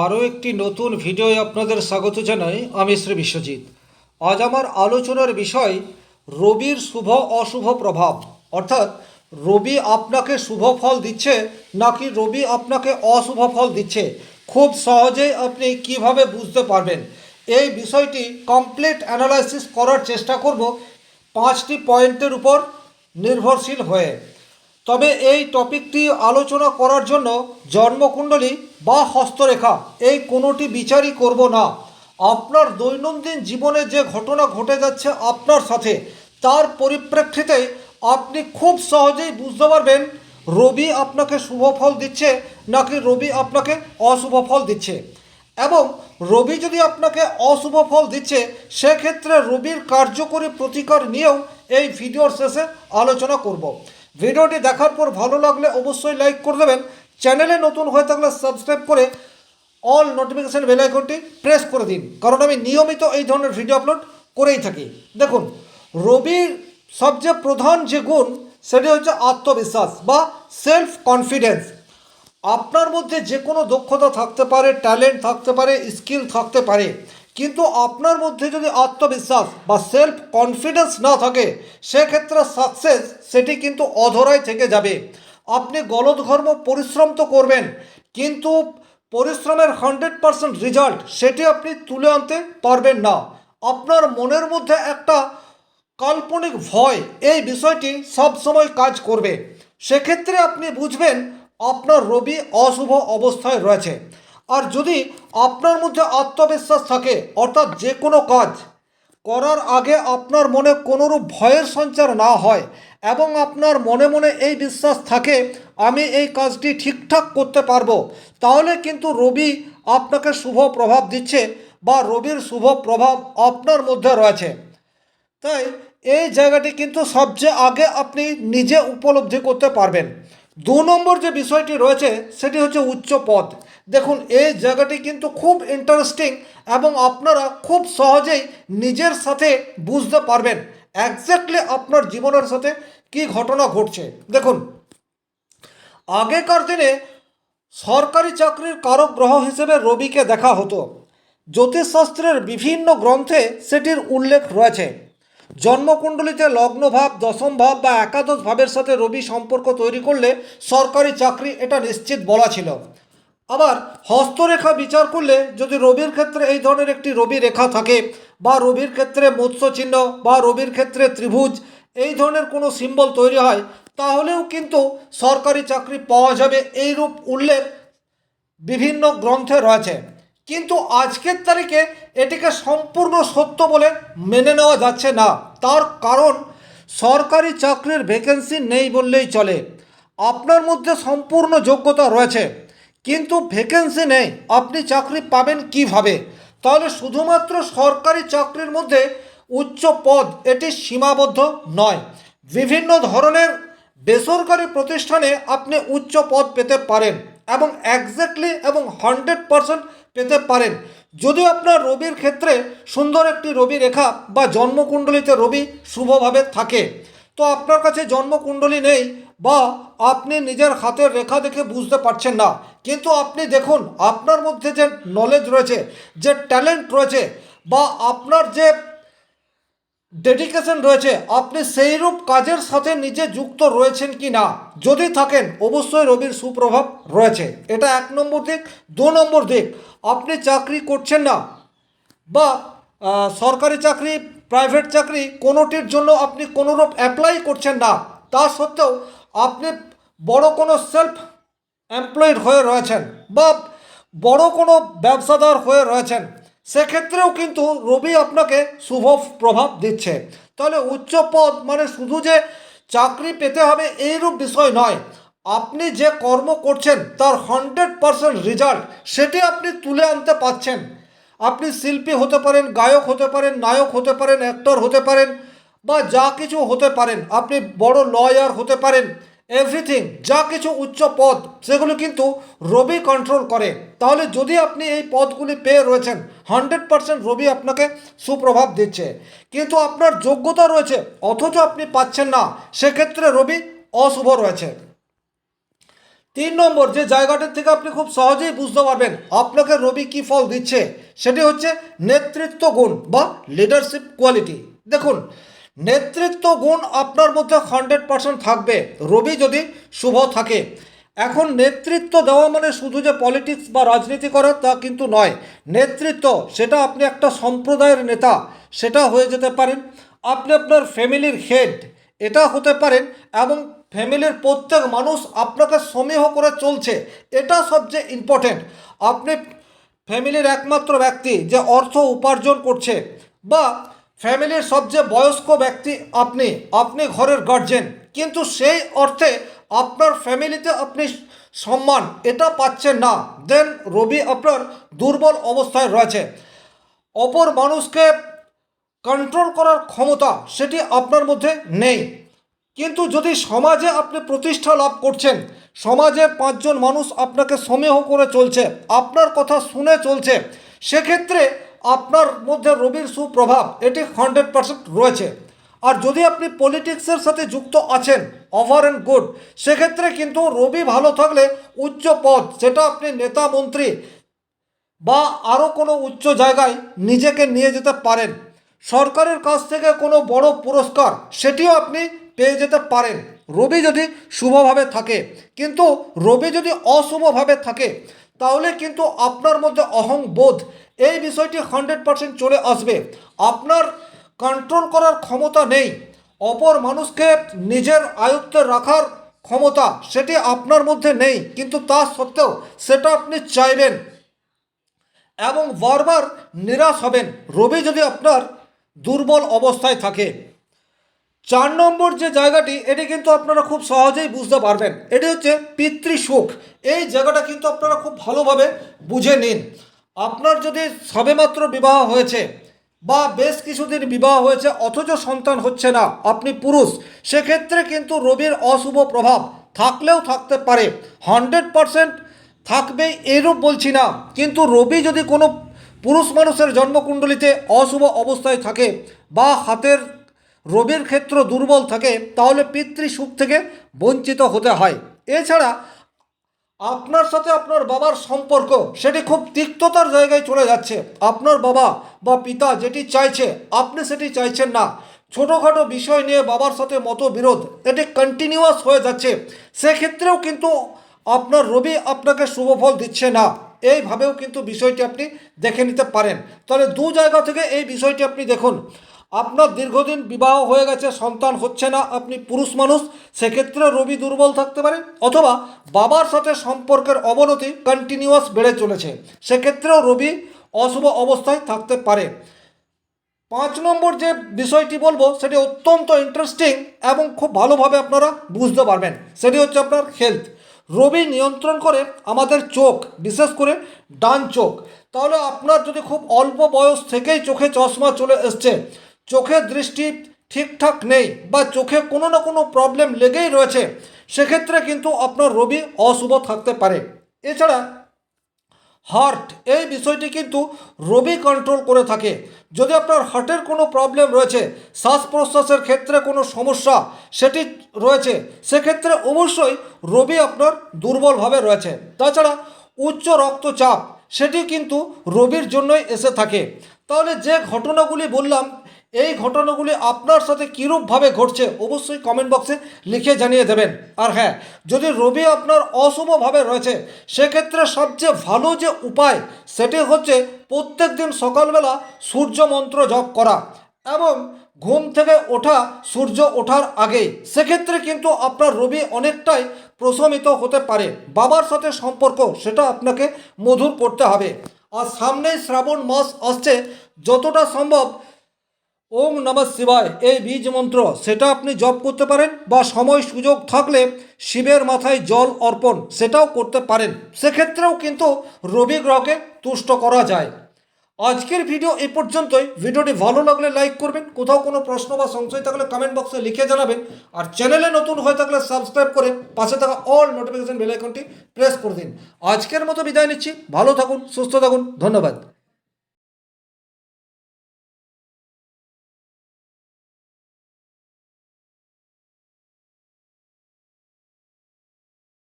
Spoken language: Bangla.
আরও একটি নতুন ভিডিওয় আপনাদের স্বাগত জানাই আমি শ্রী বিশ্বজিৎ। আজ আমার আলোচনার বিষয় রবির শুভ অশুভ প্রভাব। অর্থাৎ, রবি আপনাকে শুভ ফল দিচ্ছে নাকি রবি আপনাকে অশুভ ফল দিচ্ছে? খুব সহজেই আপনি কীভাবে বুঝতে পারবেন? এই বিষয়টি কমপ্লিট অ্যানালাইসিস করার চেষ্টা করব। পাঁচটি পয়েন্টের উপর নির্ভরশীল হয়ে। তবে এই টপিকটি আলোচনা করার জন্য জন্মকুণ্ডলী বা হস্তরেখা, এই কোনোটি বিচারই করব না। আপনার দৈনন্দিন জীবনে যে ঘটনা ঘটে যাচ্ছে আপনার সাথে, তার পরিপ্রেক্ষিতে আপনি খুব সহজেই বুঝতে পারবেন, রবি আপনাকে শুভ ফল দিচ্ছে নাকি রবি আপনাকে অশুভ ফল দিচ্ছে। এবং রবি যদি আপনাকে অশুভ ফল দিচ্ছে, সেক্ষেত্রে রবির কার্যকরী প্রতিকার নিয়েও এই ভিডিওর শেষে আলোচনা করব। ভিডিওটি দেখার পর ভালো লাগলে অবশ্যই লাইক করে দেবেন চ্যানেলে নতুন হয়ে থাকলে সাবস্ক্রাইব করে অল নোটিফিকেশান বেল আইকনটি প্রেস করে দিন। কারণ আমি নিয়মিত এই ধরনের ভিডিও আপলোড করেই থাকি। দেখুন, রবির সবচেয়ে প্রধান যে গুণ, সেটি হচ্ছে আত্মবিশ্বাস বা সেলফ কনফিডেন্স আপনার মধ্যে যে কোনো দক্ষতা থাকতে পারে ট্যালেন্ট থাকতে পারে স্কিল থাকতে পারে। কিন্তু আপনার মধ্যে যদি আত্মবিশ্বাস বা সেলফ কনফিডেন্স না থাকে, সেক্ষেত্রে সাকসেস সেটি কিন্তু অধরাই থেকে যাবে। আপনি গলদঘর্ম পরিশ্রম তো করবেন, কিন্তু পরিশ্রমের হান্ড্রেড পারসেন্ট রেজাল্ট সেটি আপনি তুলে আনতে পারবেন না। আপনার মনের মধ্যে একটা কাল্পনিক ভয়, এই বিষয়টি সব সময় কাজ করবে। সেক্ষেত্রে আপনি বুঝবেন, আপনার রবি অশুভ অবস্থায় রয়েছে। আর যদি আপনার মধ্যে আত্মবিশ্বাস থাকে, অর্থাৎ যে কোনো কাজ করার আগে আপনার মনে কোনোরূপ ভয়ের সঞ্চার না হয় এবং আপনার মনে মনে এই বিশ্বাস থাকে, আমি এই কাজটি ঠিকঠাক করতে পারব। তাহলে কিন্তু রবি আপনাকে শুভ প্রভাব দিচ্ছে বা রবির শুভ প্রভাব আপনার মধ্যে রয়েছে। তাই এই জায়গাটি কিন্তু সবচেয়ে আগে আপনি নিজে উপলব্ধি করতে পারবেন। দু নম্বর যে বিষয়টি রয়েছে, সেটি হচ্ছে উচ্চ পদ। দেখুন, এই জায়গাটি কিন্তু খুব ইন্টারেস্টিং এবং আপনারা খুব সহজেই নিজের সাথে বুঝতে পারবেন একজ্যাক্টলি আপনার জীবনের সাথে কি ঘটনা ঘটছে। দেখুন, আগেকার দিনে সরকারি চাকরির কারক গ্রহ হিসেবে রবিকে দেখা হতো। জ্যোতিষশাস্ত্রের বিভিন্ন গ্রন্থে সেটির উল্লেখ রয়েছে। জন্মকুণ্ডলিতে লগ্নভাব দশম ভাব বা একাদশ ভাবের সাথে রবি সম্পর্ক তৈরি করলে সরকারি চাকরি এটা নিশ্চিত বলা ছিল। আবার হস্তরেখা বিচার করলে যদি রবির ক্ষেত্রে এই ধরনের একটি রবি রেখা থাকে বা রবির ক্ষেত্রে মৎস্য চিহ্ন বা রবির ক্ষেত্রে ত্রিভুজ এই ধরনের কোনো সিম্বল তৈরি হয়, তাহলেও কিন্তু সরকারি চাকরি পাওয়া যাবে এইরূপ উল্লেখ বিভিন্ন গ্রন্থে রয়েছে। কিন্তু আজকের তারিখে এটিকে সম্পূর্ণ সত্য বলে মেনে নেওয়া যাচ্ছে না। তার কারণ, সরকারি চাকরির ভ্যাকেন্সি নেই বললেই চলে। আপনার মধ্যে সম্পূর্ণ যোগ্যতা রয়েছে, কিন্তু ভ্যাকেন্সি নেই। আপনি চাকরি পাবেন কীভাবে? তাহলে শুধুমাত্র সরকারি চাকরির মধ্যে উচ্চ পদ, এটি সীমাবদ্ধ নয়। বিভিন্ন ধরনের বেসরকারি প্রতিষ্ঠানে আপনি উচ্চ পদ পেতে পারেন। এবং একজ্যাক্টলি এবং হান্ড্রেড পারসেন্ট পেতে পারেন। যদিও আপনার রবির ক্ষেত্রে সুন্দর একটি রবি রেখা বা জন্মকুণ্ডলিতে রবি শুভভাবে থাকে, তো আপনার কাছে জন্মকুণ্ডলী নেই বা আপনি নিজের হাতের রেখা দেখে বুঝতে পারছেন না। কিন্তু আপনি দেখুন, আপনার মধ্যে যে নলেজ রয়েছে, যে ট্যালেন্ট রয়েছে বা আপনার যে ডেডিকেশন রয়েছে। আপনি সেইরূপ কাজের সাথে নিজে যুক্ত রয়েছেন কি না? যদি থাকেন, অবশ্যই রবির সুপ্রভাব রয়েছে। এটা এক নম্বর দিক। দু নম্বর দিক, আপনি চাকরি করছেন না বা সরকারি চাকরি প্রাইভেট চাকরি কোনোটির জন্য আপনি কোনোরূপ অ্যাপ্লাই করছেন না, তা সত্ত্বেও আপনি বড় কোনো সেলফ এমপ্লয়েড হয়ে রয়েছেন বা বড় কোনো ব্যবসাদার হয়ে রয়েছেন। সেক্ষেত্রেও কিন্তু রবি আপনাকে শুভ প্রভাব দিচ্ছে। তাহলে উচ্চ পদ মানে শুধু যে চাকরি পেতে হবে এইরূপ বিষয় নয়, আপনি যে কর্ম করছেন তার হান্ড্রেড পারসেন্ট রেজাল্ট সেটি আপনি তুলে আনতে পারছেন। আপনি শিল্পী হতে পারেন, গায়ক হতে পারেন, নায়ক হতে পারেন অ্যাক্টর হতে পারেন বা যা কিছু হতে পারেন, আপনি বড় লয়ার হতে পারেন এভরিথিং যা কিছু উচ্চ পদ, সেগুলো কিন্তু রবি কন্ট্রোল করে। তাহলে যদি আপনি এই পদগুলি পেয়ে রয়েছেন হান্ড্রেড পারসেন্ট রবি আপনাকে সুপ্রভাব দিচ্ছে। কিন্তু আপনার যোগ্যতা রয়েছে, অথচ আপনি পাচ্ছেন না, সেক্ষেত্রে রবি অশুভ রয়েছে। তিন নম্বর, যে জায়গাটার থেকে আপনি খুব সহজেই বুঝতে পারবেন, আপনাকে রবি কী ফল দিচ্ছে, সেটি হচ্ছে নেতৃত্ব গুণ বা লিডারশিপ কোয়ালিটি দেখুন নেতৃত্ব গুণ আপনার মধ্যে হান্ড্রেড পার্সেন্ট থাকবে। রবি যদি শুভ থাকে। এখন নেতৃত্ব দেওয়া মানে শুধু যে পলিটিক্স বা রাজনীতি করা তা কিন্তু নয়। নেতৃত্ব, সেটা আপনি একটা সম্প্রদায়ের নেতা, সেটা হয়ে যেতে পারেন। আপনি আপনার ফ্যামিলির হেড, এটা হতে পারেন এবং ফ্যামিলির প্রত্যেক মানুষ আপনাকে সমীহ করে চলছে। এটা সবচেয়ে ইম্পর্টেন্ট আপনি ফ্যামিলির একমাত্র ব্যক্তি যে অর্থ উপার্জন করছে বা ফ্যামিলির সবচেয়ে বয়স্ক ব্যক্তি আপনি আপনি ঘরের গার্জেন কিন্তু সেই অর্থে আপনার ফ্যামিলিতে আপনি সম্মান, এটা পাচ্ছেন না। দেন রবি আপনার দুর্বল অবস্থায় রয়েছে। অপর মানুষকে কন্ট্রোল করার ক্ষমতা, সেটি আপনার মধ্যে নেই। কিন্তু যদি সমাজে আপনি প্রতিষ্ঠা লাভ করছেন, সমাজে পাঁচজন মানুষ আপনাকে সমীহ করে চলছে, আপনার কথা শুনে চলছে, সেক্ষেত্রে আপনার মধ্যে রবির সুপ্রভাব, এটি হান্ড্রেড পার্সেন্ট রয়েছে। আর যদি আপনি পলিটিক্সের সাথে যুক্ত আছেন ওভার অ্যান্ড গুড সেক্ষেত্রে কিন্তু রবি ভালো থাকলে উচ্চ পদ সেটা আপনি নেতা, মন্ত্রী বা আরও কোনো উচ্চ জায়গায় নিজেকে নিয়ে যেতে পারেন। সরকারের কাছ থেকে কোনো বড় পুরস্কার, সেটিও আপনি পেয়ে যেতে পারেন। রবি যদি শুভভাবে থাকে, কিন্তু রবি যদি অশুভভাবে থাকে, তাহলে কিন্তু আপনার মধ্যে অহং বোধ এই বিষয়টি হান্ড্রেড পার্সেন্ট চলে আসবে। আপনার কন্ট্রোল করার ক্ষমতা নেই। অপর মানুষকে নিজের আয়ত্তে রাখার ক্ষমতা সেটি আপনার মধ্যে নেই। কিন্তু তা সত্ত্বেও সেটা আপনি চাইবেন এবং বারবার নিরাশ হবেন। রবি যদি আপনার দুর্বল অবস্থায় থাকে। চার নম্বর যে জায়গাটি, এটি কিন্তু আপনারা খুব সহজেই বুঝতে পারবেন। এটি হচ্ছে পিতৃসুখ। এই জায়গাটা কিন্তু আপনারা খুব ভালোভাবে বুঝে নিন। আপনার যদি সবেমাত্র বিবাহ হয়েছে বা বেশ কিছুদিন বিবাহ হয়েছে, অথচ সন্তান হচ্ছে না, আপনি পুরুষ, সেক্ষেত্রে কিন্তু রবির অশুভ প্রভাব থাকলেও থাকতে পারে। হান্ড্রেড পারসেন্ট থাকবে এরূপ বলছি না। কিন্তু রবি যদি কোনো পুরুষ মানুষের জন্মকুণ্ডলিতে অশুভ অবস্থায় থাকে বা হাতের রবির ক্ষেত্র দুর্বল থাকে, তাহলে পিতৃ সুখ থেকে বঞ্চিত হতে হয়। এছাড়া আপনার সাথে আপনার বাবার সম্পর্ক, সেটি খুব তিক্ততার জায়গায় চলে যাচ্ছে। আপনার বাবা বা পিতা যেটি চাইছে, আপনি সেটি চাইছেন না। ছোটোখাটো বিষয় নিয়ে বাবার সাথে মতবিরোধ, এটি কন্টিনিউয়াস হয়ে যাচ্ছে। সেক্ষেত্রেও কিন্তু আপনার রবি আপনাকে শুভফল দিচ্ছে না। এইভাবেও কিন্তু বিষয়টি আপনি দেখে নিতে পারেন। তাহলে দু জায়গা থেকে এই বিষয়টি আপনি দেখুন। আপনার দীর্ঘদিন বিবাহ হয়ে গেছে, সন্তান হচ্ছে না, আপনি পুরুষ মানুষ, সেক্ষেত্রে রবি দুর্বল থাকতে পারে অথবা বাবার সাথে সম্পর্কের অবনতি কন্টিনিউয়াস বেড়ে চলেছে, সেক্ষেত্রেও রবি অশুভ অবস্থায় থাকতে পারে। পাঁচ নম্বর যে বিষয়টি বলব, সেটি অত্যন্ত ইন্টারেস্টিং এবং খুব ভালোভাবে আপনারা বুঝতে পারবেন। সেটি হচ্ছে আপনার হেলথ রবি নিয়ন্ত্রণ করে আমাদের চোখ, বিশেষ করে ডান চোখ। তাহলে আপনার যদি খুব অল্প বয়স থেকেই চোখে চশমা চলে এসছে চোখের দৃষ্টি ঠিকঠাক নেই বা চোখে কোনো না কোনো প্রবলেম লেগেই রয়েছে, সেক্ষেত্রে কিন্তু আপনার রবি অশুভ থাকতে পারে। এছাড়া হার্ট এই বিষয়টি কিন্তু রবি কন্ট্রোল করে থাকে। যদি আপনার হার্টের কোনো প্রবলেম রয়েছে, শ্বাস প্রশ্বাসের ক্ষেত্রে কোনো সমস্যা সেটি রয়েছে, সেক্ষেত্রে অবশ্যই রবি আপনার দুর্বলভাবে রয়েছে। তাছাড়া উচ্চ রক্তচাপ, সেটি কিন্তু রবির জন্যই এসে থাকে। তাহলে যে ঘটনাগুলি বললাম এই ঘটনাগুলি আপনার সাথে কীরূপভাবে ঘটছে অবশ্যই কমেন্ট বক্সে লিখে জানিয়ে দেবেন। আর হ্যাঁ যদি রবি আপনার অশুভভাবে রয়েছে, সেক্ষেত্রে সবচেয়ে ভালো যে উপায়, সেটি হচ্ছে প্রত্যেক দিন সকালবেলা সূর্য মন্ত্র জপ করা এবং ঘুম থেকে ওঠা, সূর্য ওঠার আগেই। সেক্ষেত্রে কিন্তু আপনার রবি অনেকটাই প্রশমিত হতে পারে। বাবার সাথে সম্পর্ক, সেটা আপনাকে মধুর করতে হবে। আর সামনেই শ্রাবণ মাস আসছে, যতটা সম্ভব ওম নমঃ শিবায়। এই বীজ মন্ত্র, সেটা আপনি জপ করতে পারেন বা সময় সুযোগ থাকলে শিবের মাথায় জল অর্পণ, সেটাও করতে পারেন। সেক্ষেত্রেও কিন্তু রবি গ্রহকে তুষ্ট করা যায়। আজকের ভিডিও এই পর্যন্তই। ভিডিওটি ভালো লাগলে লাইক করবেন। কোথাও কোনো প্রশ্ন বা সংশয় থাকলে কমেন্ট বক্সে লিখে জানাবেন। আর চ্যানেলে নতুন হয়ে থাকলে সাবস্ক্রাইব করে পাশে থাকা অল নোটিফিকেশন বেল আইকনটি প্রেস করে দিন। আজকের মতো বিদায় নিচ্ছি। ভালো থাকুন, সুস্থ থাকুন। ধন্যবাদ।